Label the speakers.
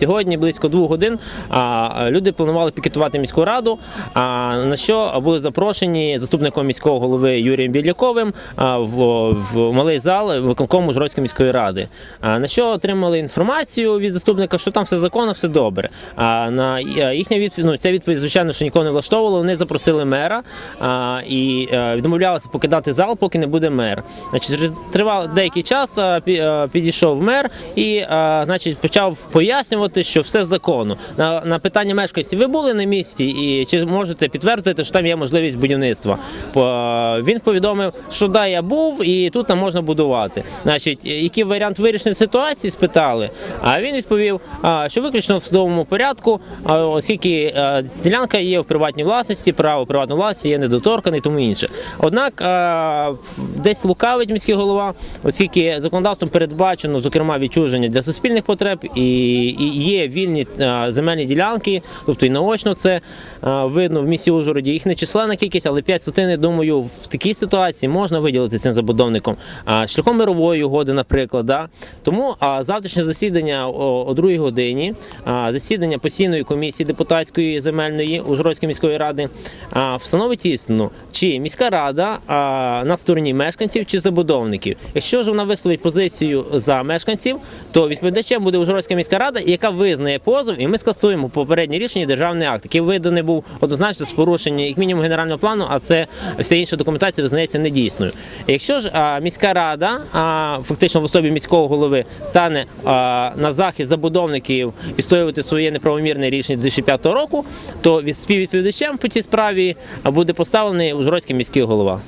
Speaker 1: сьогодні близько двох годин люди планували пікетувати міську раду. На що були запрошені заступником міського голови Юрієм Біляковим в, малий зал виконкому Жородської міської ради. На що отримали інформацію від заступника, що там все законно, все добре. На їхня відповідь, ну ця відповідь, звичайно, що нікого не влаштовувала. Вони запросили мера і е, відмовлялися покидати зал, поки не буде мер. Значить, тривав деякий час підійшов мер і значить, почав пояснювати, що все законно. На, на питання мешканців, ви були на місці і чи можете підтвердити, що там є можливість будівництва? По- Він повідомив, що да, я був, і тут там можна будувати. Значить, який варіант вирішення ситуації спитали. А він відповів, що виключно в судовому порядку, оскільки а, ділянка є в приватній власності, право приватної власності є недоторкане і тому інше. Однак десь лукавить міський голова, оскільки законодавством передбачено, зокрема, відчуження для суспільних потреб і, і є вільні земельні ділянки, тобто і наочно це видно в місті Ужгороді. Їх не численна кількість, але 5 сотень, я думаю, в такій ситуації можна виділити цим забудовником шляхом мирової угоди, наприклад. Да? Тому завтрашнє засідання о 2 годині, засідання постійної комісії депутатської земельної Ужгородської міської ради встановить істину, чи міська рада на стороні мешканців чи забудовників. Якщо ж вона висловить позицію за мешканців, то відповідачем буде Ужгородська міська рада, яка визнає позов, і ми скасуємо попереднє рішення державний акт, який виданий був однозначно з порушення як мінімум генерального плану, а це вся інша документація визнається недійсною. Якщо ж а, міська рада, а, фактично в особі міського голови, стане а, на захист забудовників відстоювати своє неправомірне рішення 2005 року, то від співвідповідачем по цій справі буде поставлений Ужгородський міський голова.